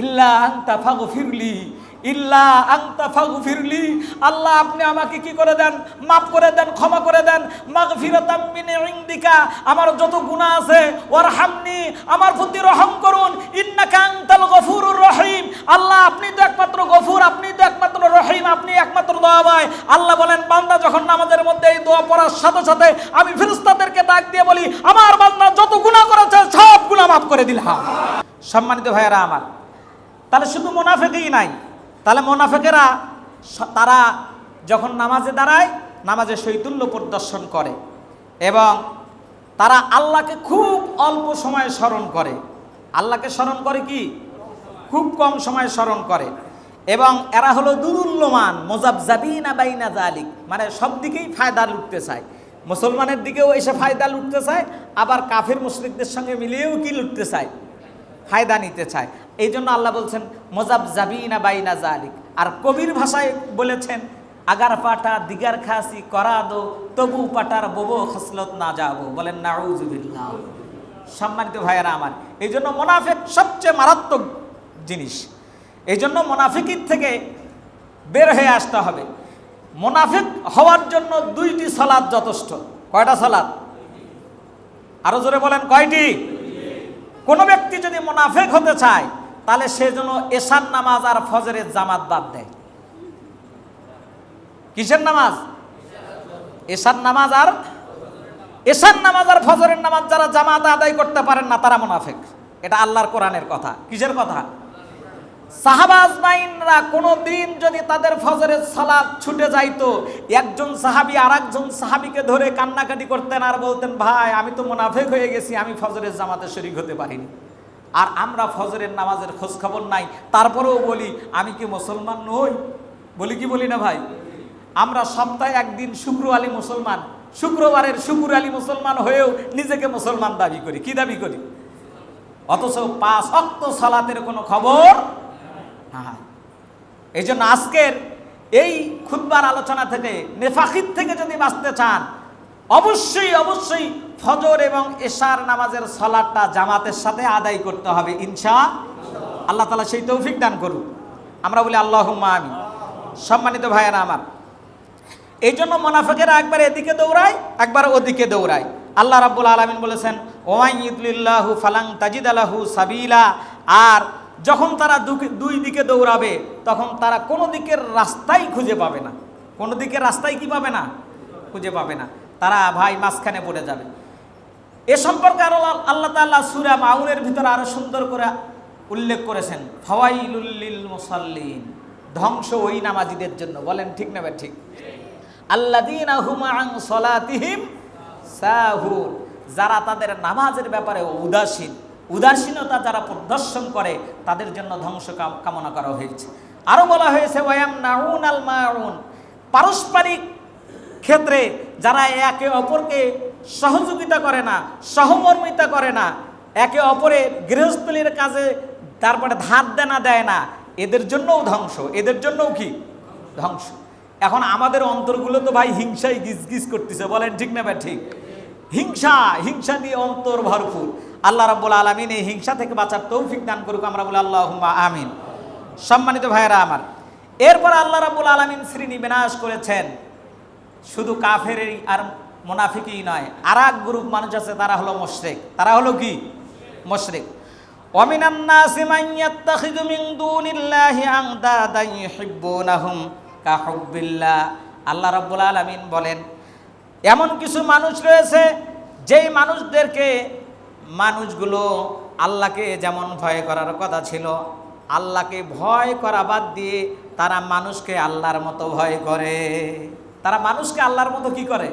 ইল্লা আংতা ফাগফিরলি, ইল্লা আংতা ফাগফিরলি। আল্লাহ, আপনি আমাকে কি করে দেন? মাফ করে দেন, ক্ষমা করে দেন। মাগফিরাতাম মিন ইনদিকা। আমার যত গুনাহ আছে, ওয়ারহামনি, আমার প্রতি রহম করুন। ইন্নাকা আনতাল গফুরুর রহিম। আল্লাহ, আপনি তো একমাত্র গফুর, আপনি তো একমাত্র রহিম, আপনি একমাত্র দয়াময় আল্লাহ বলেন, বান্দা যখন নামাজের মধ্যে এই দোয়া পড়ার সাথে সাথে আমি ফেরেশতাদেরকে ডাক দিয়ে বলি, আমার বান্দা যত গুনাহ করেছে, সব গুনাহ মাফ করে দিলাম সম্মানিত ভাইয়েরা আমার তাহলে শুধু মোনাফেকেই নাই। তাহলে মোনাফেকেরা তারা যখন নামাজে দাঁড়ায়, নামাজে শৈতুল্য প্রদর্শন করে এবং তারা আল্লাহকে খুব অল্প সময় স্মরণ করে। আল্লাহকে স্মরণ করে কি? খুব কম সময়ে স্মরণ করে। এবং এরা হলো দুরুল্যমান মোজাবজাবিনা বাইনা জালিক মানে সব দিকেই ফায়দা লুটতে চায়। মুসলমানের দিকেও এসে ফায়দা লুটতে চায়, আবার কাফের মুশরিকদের সঙ্গে মিলিয়েও কি লুটতে চায়? ফায়দা নিতে চায়। এই জন্য আল্লাহ বলছেন, মোজাব জাবিনা বাইনা জালিক আর কবির ভাষায় বলেছেন, আগার পাটা দিগার খাসি করা দো, তবু পাটার ববো খসলত না যাব। বলেন নাউজুবিল্লাহ সম্মানিত ভাইয়েরা আমার, এই জন্য মোনাফেক সবচেয়ে মারাত্মক জিনিস। এই জন্য মোনাফিকির থেকে বের হয়ে আসতে হবে। মোনাফিক হওয়ার জন্য দুইটি সলাদ যথেষ্ট। কয়টা সলাদ আরও জোরে বলেন, কয়টি? কোনো ব্যক্তি যদি মোনাফেক হতে চায়, তাহলে সে যেন এশার নামাজ আর ফজরের জামাত বাদ দেয়। কিসের নামাজ? এশার নামাজ আর এশার নামাজ আর ফজরের নামাজ যারা জামাত আদায় করতে পারেন না, তারা মোনাফেক। এটা আল্লাহর কোরআনের কথা। কিসের কথা? সাহাবাজমাইনরা কোনো দিন যদি তাদের ফজরের সালাদ ছুটে যাইতো, একজন সাহাবি আর একজন সাহাবিকে ধরে কান্নাকাটি করতেন আর বলতেন, ভাই, আমি তো মোনাফেক হয়ে গেছি, আমি ফজরের জামাতে শরিক হতে পারিনি। আর আমরা ফজরের নামাজের খোঁজ খবর নাই। তারপরেও বলি, আমি কি মুসলমান নই? বলি, কি বলি না ভাই? আমরা সপ্তাহে একদিন শুক্র আলী মুসলমান। শুক্রবারের শুক্র আলী মুসলমান হয়েও নিজেকে মুসলমান দাবি করি। কি দাবি করি? অথচ পাঁচ অক্ত সালাতের কোনো খবর হ্যাঁ এই জন্য আজকের এই খুদ্বার আলোচনা থেকে নেফাকিদ থেকে যদি বাঁচতে চান, অবশ্যই অবশ্যই ফজর এবং এশার নামাজের সলাটটা জামাতের সাথে আদায় করতে হবে, ইনশা আল্লাহ। তালা সেই তৌফিক দান করুক। আমরা বলি আল্লাহ আমি সম্মানিত ভাইয়েরা আমার এই জন্য মোনাফেকেরা একবার এদিকে দৌড়ায়, একবার ওদিকে দৌড়ায়। আল্লাহ রাব্বুল আলমিন বলেছেন ওয়াইদুল্লাহু ফালাং তাজিদ আলাহু সাবিলা। আর যখন তারা দুই দিকে দৌড়াবে, তখন তারা কোনো দিকের রাস্তাই খুঁজে পাবে না। কোনো দিকের রাস্তাই কি পাবে না? খুঁজে পাবে না। তারা ভাই মাঝখানে পড়ে যাবে। এ সম্পর্কে আরও আল্লাহ তাআলা সূরা মাউনের ভিতরে আরও সুন্দর করে উল্লেখ করেছেন, ফাওয়াইলুল মুসাল্লিন, ধ্বংস ওই নামাজিদের জন্য। বলেন, ঠিক না ঠিক। আল্লাদিনা হুমা আং সলাতিহিম সাহুন। যারা তাদের নামাজের ব্যাপারে উদাসীন উদাসীনতা যারা প্রদর্শন করে, তাদের জন্য ধ্বংস কামনা করা হয়েছে। আরও বলা হয়েছে ওয়াম নাউন আল মাউন। পারস্পরিক ক্ষেত্রে যারা একে অপরকে সহযোগিতা করে না, সহমর্মিতা করে না, একে অপরের গৃহস্থলীর কাজে তারপরে ধার দেনা দেয় না, এদের জন্যও ধ্বংস। এদের জন্যও কি? ধ্বংস। এখন আমাদের অন্তরগুলো তো ভাই হিংসায় গিজ গিজ করতেছে, বলেন ঠিক না ভাই ঠিক? হিংসা হিংসা দিয়ে অন্তর ভরপুর আল্লাহ রাব্বুল আলমিন এই হিংসা থেকে বাঁচার তৌফিক দান করুক আমরা বলি আল্লাহ আমিন সম্মানিত ভাইয়েরা আমার এরপর আল্লাহ রাব্বুল আলমিন শ্রেণী বিনাশ করেছেন শুধু কাফেরই আর মোনাফিকই নয় আর এক গ্রুপ মানুষ আছে তারা হলো মোশরেক তারা হলো কি মোশরেক ومن الناس من يتخذ من دون الله أندادا يحبونهم كحب الله আল্লাহ রাব্বুল আলামিন বলেন এমন কিছু মানুষ রয়েছে, যেই মানুষদেরকে মানুষগুলো আল্লাহকে যেমন ভয় করার কথা ছিল, আল্লাহকে ভয় করা বাদ দিয়ে তারা মানুষকে আল্লাহর মতো ভয় করে। তারা মানুষকে আল্লাহর মতো কি করে?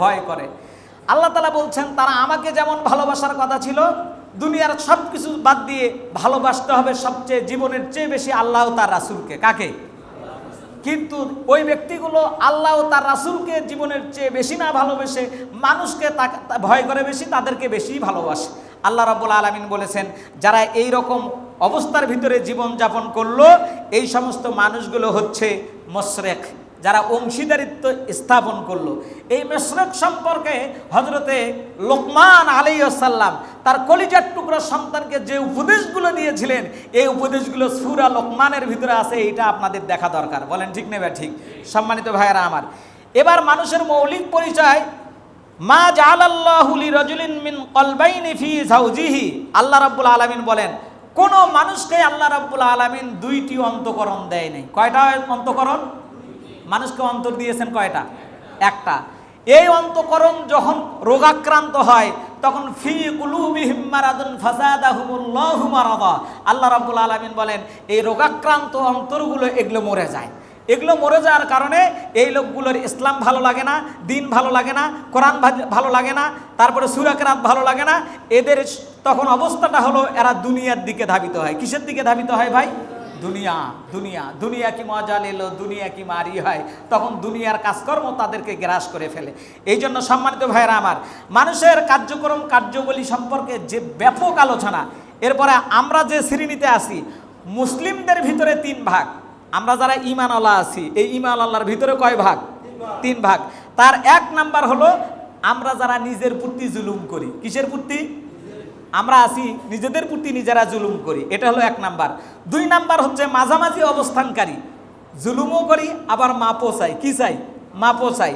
ভয় করে। আল্লাহ তালা বলছেন, তারা আমাকে যেমন ভালোবাসার কথা ছিল, দুনিয়ার সব কিছু বাদ দিয়ে ভালোবাসতে হবে সবচেয়ে, জীবনের চেয়ে বেশি আল্লাহ তার রাসুলকে। কাকে? কিন্তু ওই ব্যক্তিগুলো আল্লাহ ও তার রাসুলকে জীবনের চেয়ে বেশি না ভালোবেসে মানুষকে ভয় করে বেশি, তাদেরকে বেশি ভালোবাসে। আল্লাহ রাবুল আলমিন বলেছেন, যারা এই রকম অবস্থার ভিতরে জীবন যাপন করল, এই সমস্ত মানুষগুলো হচ্ছে মোশরেক। যারা অংশীদারিত্ব স্থাপন করল। এই মেশরক সম্পর্কে হজরতে লোকমান আলাইসাল্লাম তার কলিজার টুকরো সন্তানকে যে উপদেশগুলো দিয়েছিলেন, এই উপদেশগুলো সুরা লোকমানের ভিতরে আছে, এইটা আপনাদের দেখা দরকার। বলেন ঠিক নেবে ঠিক? সম্মানিত ভাইয়েরা আমার। এবার মানুষের মৌলিক পরিচয়, মা জালাল্লাহুলি রজুলিন মিন কলবাইনি ফি জাউজিহি আল্লাহ রাব্বুল আলামিন বলেন, কোন মানুষকে আল্লাহ রাব্বুল আলামিন দুইটি অন্তকরণ দেয় নাই। কয়টা অন্তকরণ? মানুষকে অন্তর দিয়েছেন কয়টা? একটা। এই অন্তকরণ যখন রোগাক্রান্ত হয়, তখন ফি কুলুবিহিম মারাদুন আল্লাহ রাব্বুল আলামিন বলেন, এই রোগাক্রান্ত অন্তরগুলো এগুলো মরে যায়। এগুলো মরে যাওয়ার কারণে এই লোকগুলোর ইসলাম ভালো লাগে না, দিন ভালো লাগে না, কোরআন ভালো লাগে না, তারপরে সুরাকরাত ভালো লাগে না। এদের তখন অবস্থাটা হলো, এরা দুনিয়ার দিকে ধাবিত হয়। কিসের দিকে ধাবিত হয় ভাই? দুনিয়া দুনিয়া দুনিয়া কি মজা এলো দুনিয়া কি মারি হয়? তখন দুনিয়ার কাজকর্ম তাদেরকে গ্রাস করে ফেলে। এই জন্য সম্মানিত ভাইরা আমার, মানুষের কার্যক্রম, কার্যবলী সম্পর্কে যে ব্যাপক আলোচনা, এরপরে আমরা যে শ্রেণীতে আসি মুসলিমদের ভিতরে তিন ভাগ, আমরা যারা ইমান আল্লাহ আছি, এই ইমান আল্লাহর ভিতরে কয় ভাগ? তিন ভাগ। তার এক নাম্বার হলো, আমরা যারা নিজের প্রতি জুলুম করি, কিসের প্রতি? আমরা আছি, নিজেদের প্রতি নিজেরা জুলুম করি। এটা হলো এক নাম্বার। দুই নাম্বার হচ্ছে মাঝামাঝি অবস্থানকারী। জুলুমও করি, আবার মাপও চাই। কি চাই? মাপও চাই।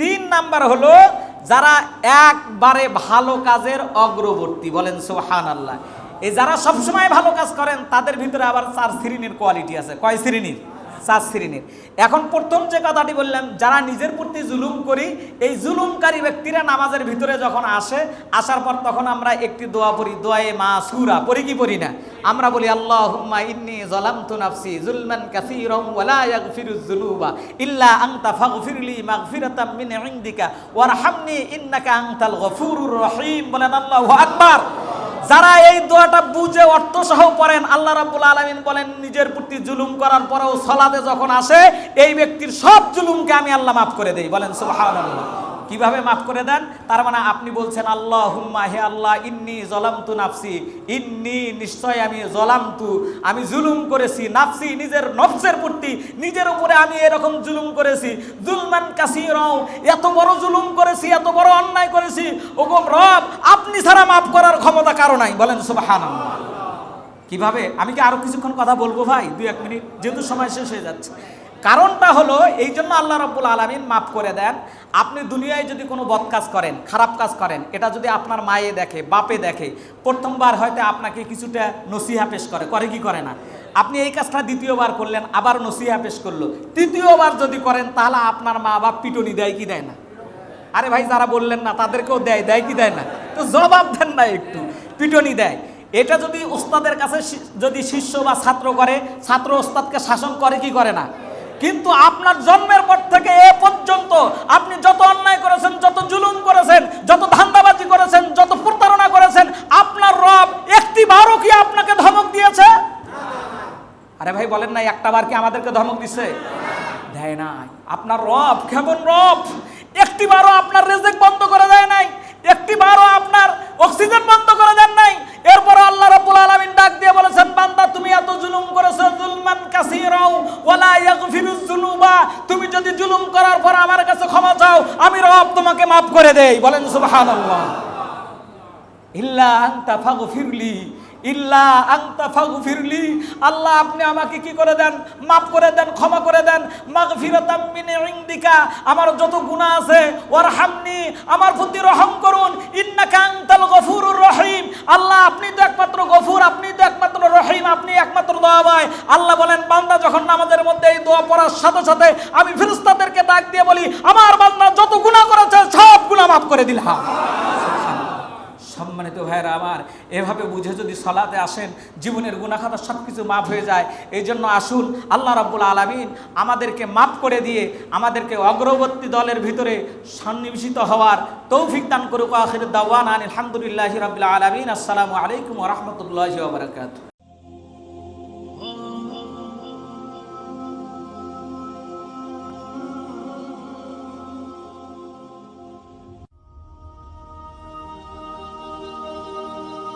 তিন নাম্বার হলো যারা একবারে ভালো কাজের অগ্রবর্তী। বলেন সোহান আল্লাহ এই যারা সবসময় ভালো কাজ করেন, তাদের ভিতরে আবার চার শ্রেণির কোয়ালিটি আছে। কয় শ্রেণির? চার শ্রেণির। এখন প্রথম যে কথাটি বললাম, যারা নিজের প্রতি জুলুম করি, এই জুলুমকারী ব্যক্তিরা নামাজের ভিতরে যখন আসে, আসার পর তখন আমরা একটি দোয়া পড়ি, দোয়ায়ে মা সুরা, পড়ি কি পড়ি না? আমরা বলি আল্লাহ হুম্মা ইন্নি জলামতু নাফসি জুলমান কাসীরাম ওয়ালা ইয়াগফিরুজ যুনুবা ইল্লা আনতা ফাগফিরলি মাগফিরাতাম মিন ইনদিকা ওয়ারহামনি ইন্নাকা আনতাল গফুরুর রহিম। বলেন আল্লাহু আকবার। যারা এই দোয়াটা বুঝে অর্থ সহ পড়েন, আল্লাহ রাব্বুল আলামিন বলেন, নিজের প্রতি জুলুম করার পরেও সলাতে যখন আসে, এই ব্যক্তির সব জুলুমকে আমি আল্লাহ মাফ করে দেই। বলেন, সুবহানাল্লাহ। কীভাবে মাফ করে দেন? তার মানে আপনি বলছেন আল্লাহ হুম্মা হে আল্লাহ, ইন্নি জলামতু নাফসি। ইন্নি নিশ্চয় আমি জলামতু, আমি জুলুম করেছি। নাফসি নিজের নফসের প্রতি, নিজের উপরে আমি এরকম জুলুম করেছি। জুলমান কাশি কাসিরাও, এত বড় জুলুম করেছি, এত বড় অন্যায় করেছি। ওগো রব, আপনি ছাড়া মাফ করার ক্ষমতা কারও নাই। বলেন, সুবহানাল্লাহ। কীভাবে? আমি কি আরও কিছুক্ষণ কথা বলব ভাই? দুই এক মিনিট, যেহেতু সময় শেষ হয়ে যাচ্ছে। কারণটা হলো এই জন্য আল্লাহ রব্বুল আলমিন মাফ করে দেন। আপনি দুনিয়ায় যদি কোনো বদ কাজ করেন, খারাপ কাজ করেন, এটা যদি আপনার মায়ে দেখে, বাপে দেখে, প্রথমবার হয়তো আপনাকে কিছুটা নসিহা পেশ করে করে কি করে না? আপনি এই কাজটা দ্বিতীয়বার করলেন, আবার নসিহা পেশ করল। তৃতীয়বার যদি করেন, তাহলে আপনার মা বাপ পিটনি দেয় কি দেয় না? আরে ভাই, যারা বললেন না, তাদেরকেও দেয় দেয় কি দেয় না? তো জবাব দেন না একটু, পিটনি দেয়। এটা যদি ওস্তাদের কাছে যদি শিষ্য বা ছাত্র করে, ছাত্র ওস্তাদকে শাসন করে কি করে না? কিন্তু আপনার জন্মের পর থেকে এ পর্যন্ত আপনি যত অন্যায় করেছেন, যত জুলুম করেছেন, যত ধান্দাবাজি করেছেন, যত প্রতারণা করেছেন, আপনার রব একটি বারও কি আপনাকে ধমক দিয়েছে? আরে ভাই, বলেন না একটা বার কি আমাদেরকে ধমক দিছে? দেয় নাই। আপনার রব, কেমন রব? একটি বারও আপনার রেজেক বন্ধ করে দেয় নাই। একটি বারও আপনার অক্সিজেন বন্ধ করে দেই, বলেন ইল্লা আনতা ফাগফিরলি, ইল্লা আনতা ফাগফিরলি, আল্লাহ আপনি আমাকে কি করে দেন? মাফ করে দেন, ক্ষমা করে দেন। আমার যত গুনাহ আছে, ওয়ারহামনি, আমার প্রতি রহম করুন। রহিম। আল্লাহ, আপনি তো একমাত্র গফুর, আপনি তো একমাত্র রহিম, আপনি একমাত্র আল্লাহ বলেন, বান্দা যখন আমাদের মধ্যে এই দোয়া পড়ার সাথে সাথে আমি ফেরেশতাদেরকে ডাক দিয়ে বলি, আমার বান্দা, যত সব গুনাহ মাফ করে দিলাম সম্মানিত ভাইরা আমার, এভাবে বুঝে যদি সলাতে আসেন, জীবনের গুণাখাতা সব কিছু মাফ হয়ে যায়। এই জন্য আসুন, আল্লাহ রাব্বুল আলমিন আমাদেরকে মাফ করে দিয়ে, আমাদেরকে অগ্রবর্তী দলের ভিতরে সন্নিবেশিত হওয়ার তৌফিক দান করুক। আখির দাওয়ান আলহামদুলিল্লাহ রাবিল আলমিন। আসসালামু আলাইকুম রহমতুল্লাহ বারকাত